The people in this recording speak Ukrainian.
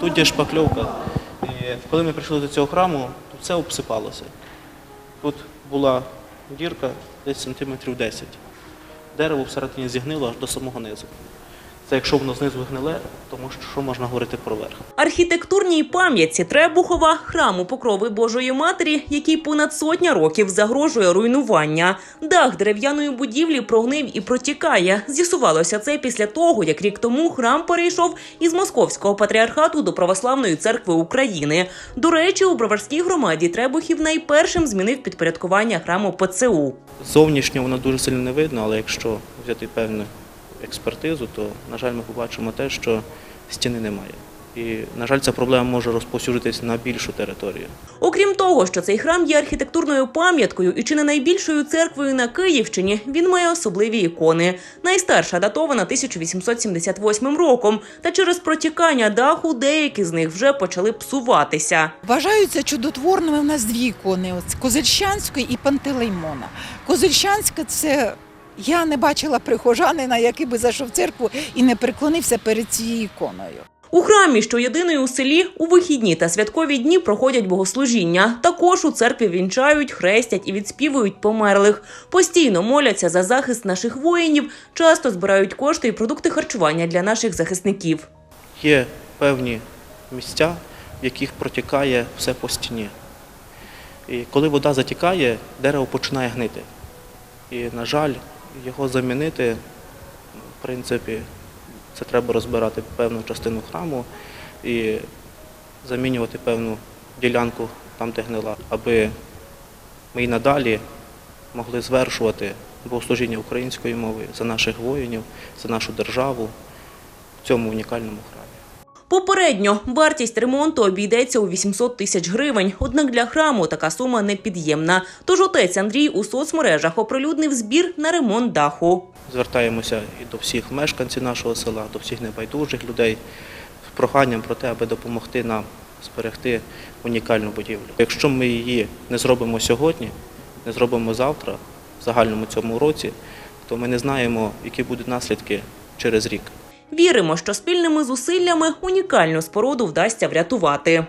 Тут є шпакльовка. І коли ми прийшли до цього храму, то все обсипалося. Тут була дірка десь сантиметрів 10. Дерево всередині зігнило аж до самого низу. Це якщо воно знизу гниле, тому що, можна говорити про верх. Архітектурній пам'ятці Требухова храму Покрови Божої Матері, який понад сотня років загрожує руйнування. Дах дерев'яної будівлі прогнив і протікає. З'ясувалося це після того, як рік тому храм перейшов із Московського патріархату до Православної церкви України. До речі, у Броварській громаді Требухів найпершим змінив підпорядкування храму ПЦУ. Зовнішньо воно дуже сильно не видно, але якщо взяти певну експертизу, то, на жаль, ми побачимо те, що стіни немає. І, на жаль, ця проблема може розповсюджитись на більшу територію. Окрім того, що цей храм є архітектурною пам'яткою і чи не найбільшою церквою на Київщині, він має особливі ікони. Найстарша датована 1878 роком, та через протікання даху деякі з них вже почали псуватися. Вважаються чудотворними в нас дві ікони: Козельщанської і Пантелеймона. Козельщанська це я не бачила прихожанина, який би зайшов в церкву і не преклонився перед цією іконою. У храмі, що єдиний у селі, у вихідні та святкові дні проходять богослужіння. Також у церкві вінчають, хрестять і відспівують померлих. Постійно моляться за захист наших воїнів, часто збирають кошти і продукти харчування для наших захисників. Є певні місця, в яких протікає все по стіні. І коли вода затікає, дерево починає гнити. І, на жаль, його замінити, в принципі, це треба розбирати певну частину храму і замінювати певну ділянку там, де гнила, аби ми і надалі могли звершувати богослужіння українською мовою за наших воїнів, за нашу державу в цьому унікальному храмі. Попередньо вартість ремонту обійдеться у 800 тисяч гривень. Однак для храму така сума непід'ємна. Тож отець Андрій у соцмережах оприлюднив збір на ремонт даху. Звертаємося і до всіх мешканців нашого села, до всіх небайдужих людей з проханням про те, аби допомогти нам зберегти унікальну будівлю. Якщо ми її не зробимо сьогодні, не зробимо завтра, в загальному цьому році, то ми не знаємо, які будуть наслідки через рік. Віримо, що спільними зусиллями унікальну споруду вдасться врятувати.